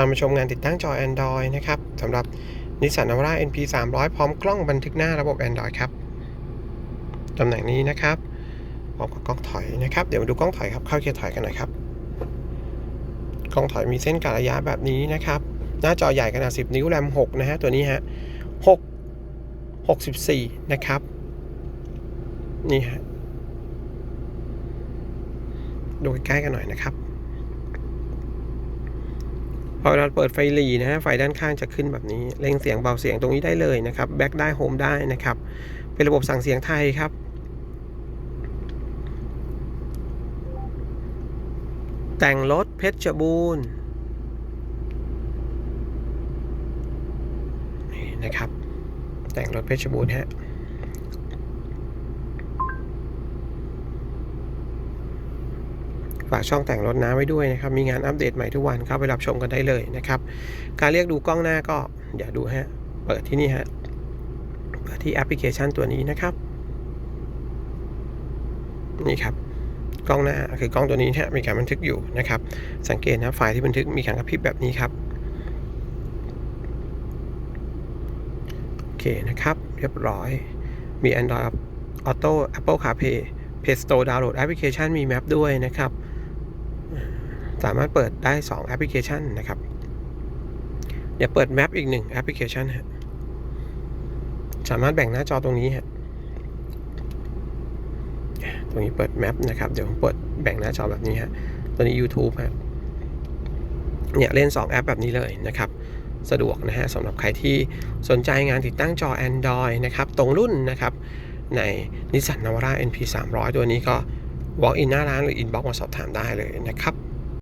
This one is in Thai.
ามาชมงานติดตั้งจอ Android นะครับสำหรับนิสสันนาวาร่า NP 300 พร้อมกล้องบันทึกหน้าระบบ Android ครับตำแหน่งนี้นะครับพร้อมกับกล้องถอยนะครับ เดี๋ยวมาดูกล้องถอยครับ เข้าเกียร์ถอยกันหน่อยครับกล้องถอยมีเส้นกะระยะแบบนี้นะครับ หน้าจอใหญ่ขนาด 10 นิ้วแรม6นะฮะตัวนี้ฮะ6 64 นะครับนี่ฮะดูใกล้ๆกันหน่อยนะครับ พอเราเปิดไฟหลีนะฮะไฟด้านข้างจะขึ้นแบบนี้เร่งเสียงเบาเสียงตรงนี้ได้เลยนะครับแบ็คได้โฮมได้นะครับ เป็นระบบสั่งเสียงไทยครับแต่งรถเพชรบูรณ์นี่นะครับ แต่งรถเพชรบูรณ์ฮะ ฝากช่องแต่งรถน้ำไว้ด้วยนะครับ มีงานอัปเดตใหม่ทุกวันเข้าไปรับชมกันได้เลยนะครับ การเรียกดูกล้องหน้าก็อย่าดูฮะ เปิดที่นี่ฮะ เปิดที่แอปพลิเคชันตัวนี้นะครับ นี่ครับ กล้องหน้าคือกล้องตัวนี้เนี่ยมีการบันทึกอยู่นะครับ สังเกตนะไฟล์ที่บันทึกมีการกระพริบแบบนี้ครับ โอเคนะครับ เรียบร้อย มี Android Auto Apple CarPlay Play Store ดาวน์โหลดแอปพลิเคชันมีแมปด้วยนะครับ สามารถเปิดได้ 2 แอปพลิเคชันนะครับ เดี๋ยวเปิดแมปอีกหนึ่งแอปพลิเคชันฮะสามารถแบ่งหน้าจอตรงนี้ฮะตรงนี้เปิดแมปนะครับ เดี๋ยวผมเปิดแบ่งหน้าจอแบบนี้ฮะตัวนี้ YouTube ฮะเนี่ยเล่น 2 แอปแบบนี้เลยนะครับสะดวกนะฮะสำหรับใครที่สนใจงานติดตั้งจอ Android นะครับ ตรงรุ่นนะครับ ในนิสสันนาวาร่า NP 300 ตัวนี้ก็ walk in หน้าร้านหรือ inbox มาสอบถามได้เลยนะครับ